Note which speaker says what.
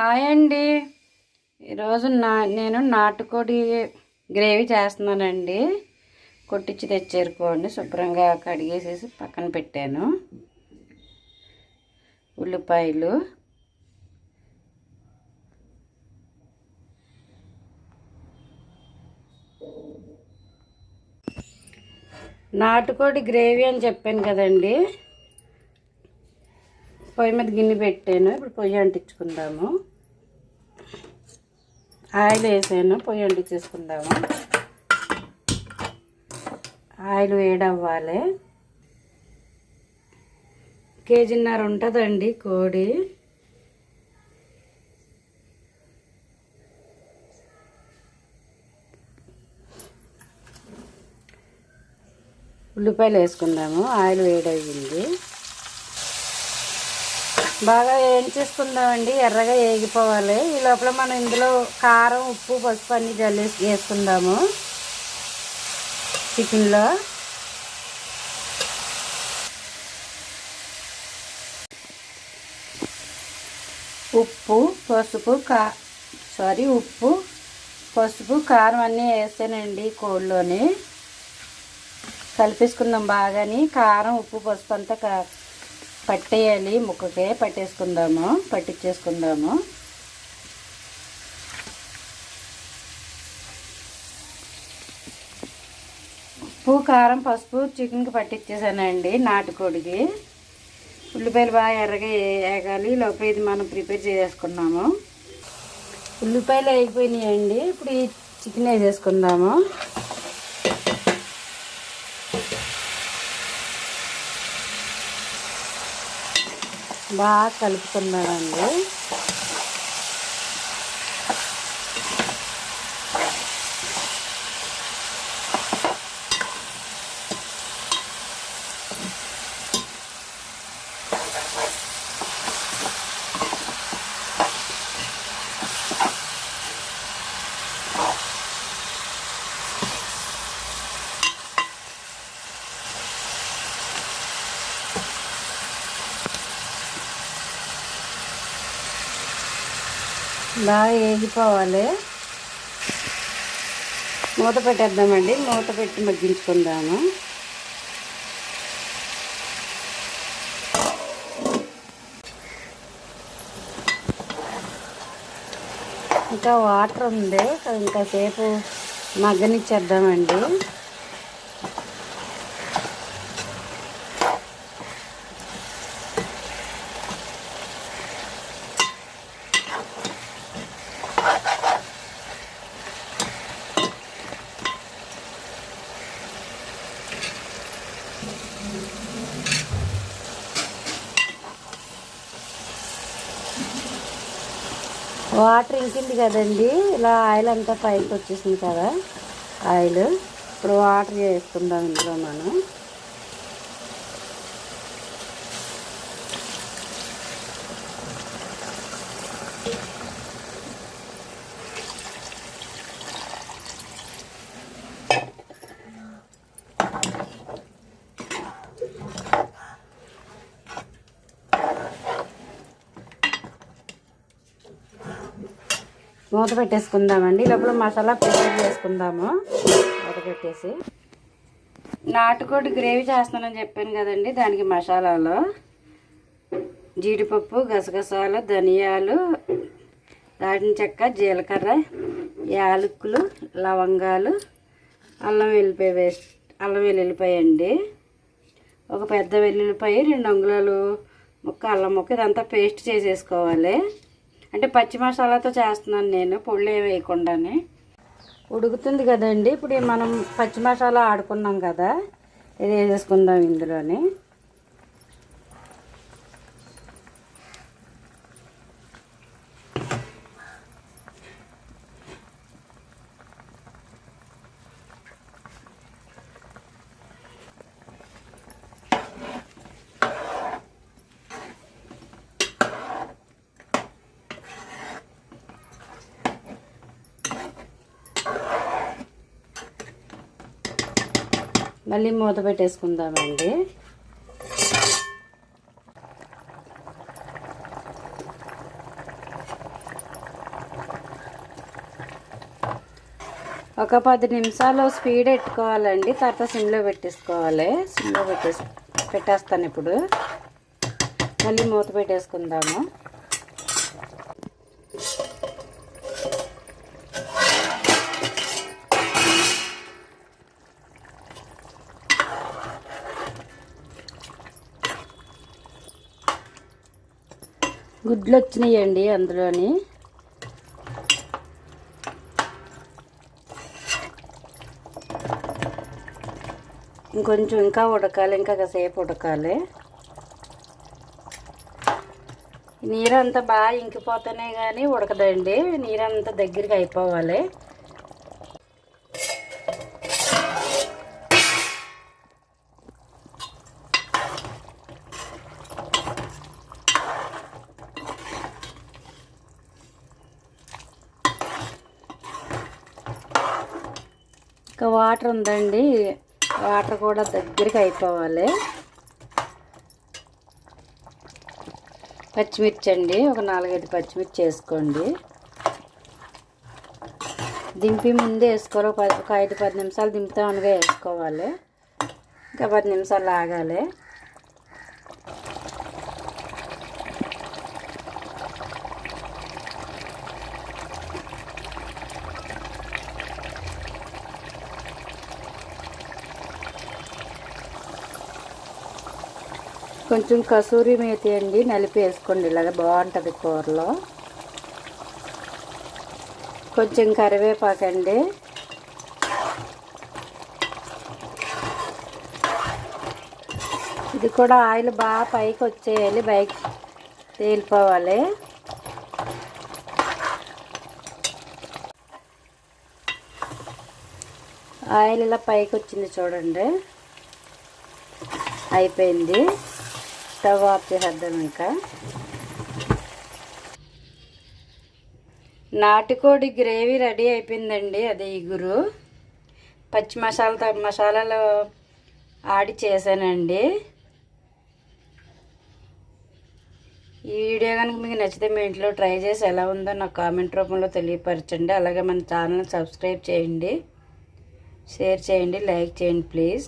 Speaker 1: Hi అండి. ఈరోజు నా నేను నాటుకోడి గ్రేవీ చేస్తున్నానండి. కొట్టించి తెచ్చారు కోడిని శుభ్రంగా కడిగేసేసి పక్కన పెట్టాను. ఉల్లిపాయలు. నాటుకోడి గ్రేవీ అని చెప్పాను కదండి. పొయ్యి మీద గిన్నె పెట్టాను. ఇప్పుడు పొయ్యి అంటించుకుందాము. ఆయిల్ వేసాను పొయ్యి వండించేసుకుందాము. ఆయిల్ వేడవ్వాలి. కేజీన్నర ఉంటుందండి కోడి. ఉల్లిపాయలు వేసుకుందాము ఆయిల్ వేడయ్యింది. బాగా వేయించేసుకుందామండి ఎర్రగా వేగిపోవాలి ఈ లోపల మనం ఇందులో కారం ఉప్పు పసుపు అన్నీ జల్లేసి వేసుకుందాము. చికెన్లో ఉప్పు పసుపు కా సారీ ఉప్పు పసుపు కారం అన్నీ వేసానండి కోళ్ళలోని కలిపేసుకుందాం బాగాని. కారం ఉప్పు పసుపు అంతా కా పట్టేయాలి ముక్కకే పట్టేసుకుందాము పట్టించేసుకుందాము ఉప్పు కారం పసుపు చికెన్కి పట్టించేసానండి నాటుకోడికి. ఉల్లిపాయలు బాగా ఎర్రగా వేగాలి లోపల ఇది మనం ప్రిపేర్ చేసేసుకున్నాము. ఉల్లిపాయలు వేగిపోయినాయండి ఇప్పుడు ఈ చికెన్ వేసేసుకుందాము. బాగా కలుపుకున్నానండి బాగా వేగిపోవాలి. మూత పెట్టేద్దామండి. మూత పెట్టి మగ్గించుకుందాము. ఇంకా వాటర్ ఉంది. ఇంకాసేపు మగ్గనిచ్చేద్దామండి. వాటర్ ఇంకింది కదండి. ఇలా ఆయిల్ అంతా పైకి వచ్చేసింది కదా. ఆయిల్. ఇప్పుడు వాటర్ వేసుకుందాం ఇందులో మనం. మూత పెట్టేసుకుందామండి. లోపల మసాలా ప్రిపేర్ చేసుకుందాము. మూత పెట్టేసి. నాటుకోడి గ్రేవీ చేస్తానని చెప్పాను కదండి దానికి మసాలాలు. జీడిపప్పు గసగసాలు ధనియాలు దాటిన చెక్క జీలకర్ర యాలకులు లవంగాలు అల్లం వెల్లిపాయ వేస్ట్ అల్లం వెల్లుల్లిపాయ అండి. ఒక పెద్ద వెల్లుల్లిపాయ రెండు అంగుళాలు ముక్క అల్లం ముక్క ఇదంతా పేస్ట్ చేసేసుకోవాలి. అంటే పచ్చి మసాలాతో చేస్తున్నాను నేను పొళ్ళు ఏమి వేయకుండానే. ఉడుకుతుంది కదండి ఇప్పుడు మనం పచ్చి మసాలా ఆడుకున్నాం కదా ఇది వేసేసుకుందాం ఇందులోని. మళ్ళీ మూత పెట్టేసుకుందామండి. ఒక పది నిమిషాలు స్పీడ్ పెట్టుకోవాలండి. తర్వాత సిమ్లో పెట్టేసుకోవాలి. సిమ్లో పెట్టేసి పెట్టేస్తాను ఇప్పుడు. మళ్ళీ మూత పెట్టేసుకుందాము. గుడ్లు వచ్చినాయండి అందులోని. ఇంకొంచెం ఇంకా ఉడకాలి ఇంకా కాసేపు ఉడకాలి. నీరంతా బాగా ఇంకిపోతేనే కానీ ఉడకదండి. నీరంతా దగ్గరికి అయిపోవాలి. ఇంకా వాటర్ ఉందండి. వాటర్ కూడా దగ్గరికి అయిపోవాలి. పచ్చిమిర్చి అండి. ఒక నాలుగైదు పచ్చిమిర్చి వేసుకోండి. దింపి ముందే వేసుకోవాలి. ఒక ఒక ఐదు పది నిమిషాలు దింపుతా వేసుకోవాలి. ఇంకా పది నిమిషాలు ఆగాలి. కొంచెం కసూరి మేతి అండి నలిపి వేసుకోండి. ఇలాగ బాగుంటుంది కూరలో. కొంచెం కరివేపాకండి ఇది కూడా ఆయిల్ బాగా పైకి వచ్చేయాలి బయట తేలిపోవాలి. ఆయిల్ ఇలా పైకి వచ్చింది చూడండి. అయిపోయింది. స్టవ్ ఆఫ్ చేసేద్దాం ఇంకా. నాటుకోడి గ్రేవీ రెడీ అయిపోయిందండి అదే ఇగురు. పచ్చి మసాలా మసాలాలు ఆడి చేశానండి. ఈ వీడియో కనుక మీకు నచ్చితే మీ ఇంట్లో ట్రై చేసి ఎలా ఉందో నాకు కామెంట్ రూపంలో తెలియపరచండి. అలాగే మన ఛానల్ సబ్స్క్రైబ్ చేయండి. షేర్ చేయండి లైక్ చేయండి ప్లీజ్.